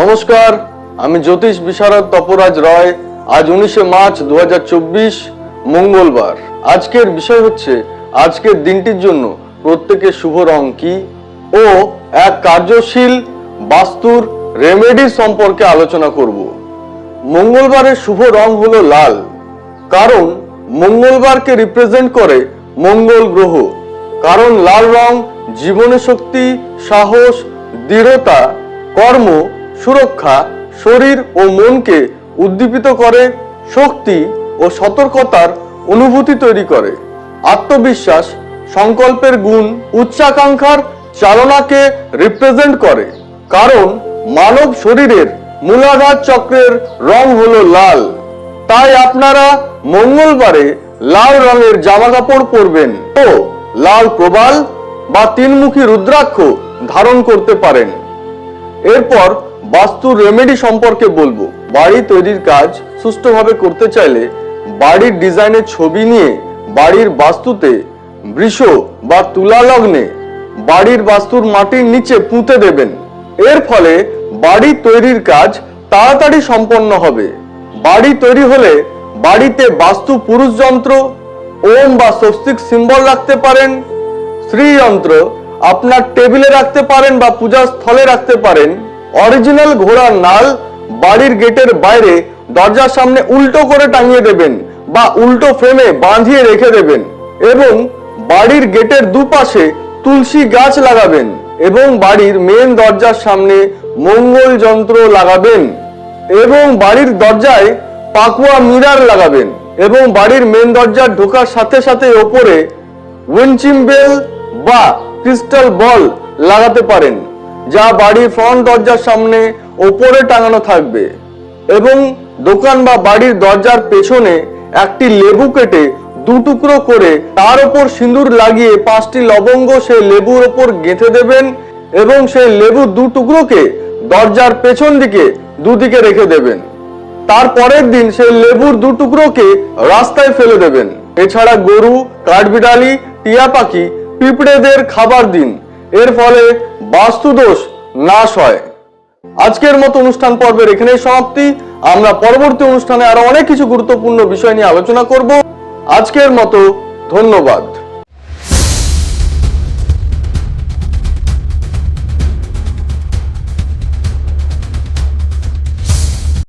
নমস্কার, আমি জ্যোতিষ বিশারদ তপরাজ রয়। আজ উনিশে মার্চ দু হাজার চব্বিশ, মঙ্গলবার। আজকের বিষয় হচ্ছে, আজকের দিনটির জন্য প্রত্যেকের শুভ রং কি ও এক কার্যশীল বাস্তুর রেমেডি সম্পর্কে আলোচনা করব। মঙ্গলবারের শুভ রং হলো লাল, কারণ মঙ্গলবারকে রিপ্রেজেন্ট করে মঙ্গল গ্রহ। কারণ লাল রং জীবনে শক্তি, সাহস, দৃঢ়তা, কর্ম সুরক্ষা, শরীর ও মনকে উদ্দীপিত করে, শক্তি ও সতর্কতার অনুভূতি তৈরি করে। আত্মবিশ্বাস, সংকল্পের গুণ উচ্চাকাঙ্ক্ষার চালনাকে রিপ্রেজেন্ট করে। কারণ মানব শরীরের মূলাধার চক্রের রং হলো লাল। তাই আপনারা মঙ্গলবারে লাল রঙের জামা কাপড় পরবেন ও লাল প্রবাল বা তিনমুখী রুদ্রাক্ষ ধারণ করতে পারেন। এরপর বাস্তুর রেমেডি সম্পর্কে বলব। বাড়ি তৈরির কাজ সুষ্ঠুভাবে করতে চাইলে বাড়ির ডিজাইনের ছবি নিয়ে বাড়ির বাস্তুতে বৃষ বা তুলা লগ্নে বাড়ির বাস্তুর মাটির নিচে পুঁতে দেবেন। এর ফলে বাড়ি তৈরির কাজ তাড়াতাড়ি সম্পন্ন হবে। বাড়ি তৈরি হলে বাড়িতে বাস্তু পুরুষ যন্ত্র, ওম বা স্বস্তিক সিম্বল রাখতে পারেন শ্রীযন্ত্র আপনার টেবিলে রাখতে পারেন বা পূজার স্থলে রাখতে পারেন। অরিজিনাল ঘোড়ার নাল বাড়ির গেটের বাইরে দরজার সামনে উল্টো করে টাঙিয়ে দেবেন বা উল্টো ফ্রেমে বাঁধিয়ে রেখে দেবেন এবং বাড়ির গেটের দুপাশে তুলসী গাছ লাগাবেন এবং বাড়ির মেন দরজার সামনে মঙ্গল যন্ত্র লাগাবেন এবং বাড়ির দরজায় পাকুয়া মিরার লাগাবেন এবং বাড়ির মেন দরজার ঢোকার সাথে সাথে ওপরে উইনচিম বেল বা ক্রিস্টাল বল লাগাতে পারেন। যা বাড়ির ফ্রন্ট দরজার সামনে ওপরে টাঙানো থাকবে এবং দোকান বা বাড়ির দরজার পেছনে একটি লেবু কেটে দু টুকরো করে তার ওপর সিঁদুর লাগিয়ে পাঁচটি লবঙ্গ সেই লেবুর ওপর গেঁথে দেবেন এবং সেই লেবুর দু টুকরোকে দরজার পেছন দিকে দুদিকে রেখে দেবেন। তারপরের দিন সেই লেবুর দু টুকরোকে রাস্তায় ফেলে দেবেন। এছাড়া গরু, কাঠবিড়ালি, টিয়া পাখি, পিঁপড়েদের খাবার দিন। এর ফলে বাস্তুদোষ নাশ হয়। আজকের মতো অনুষ্ঠান পর্বের এখানেই সমাপ্তি। আমরা পরবর্তী অনুষ্ঠানে আরও অনেক কিছু গুরুত্বপূর্ণ বিষয় নিয়ে আলোচনা করব। আজকের মতো ধন্যবাদ।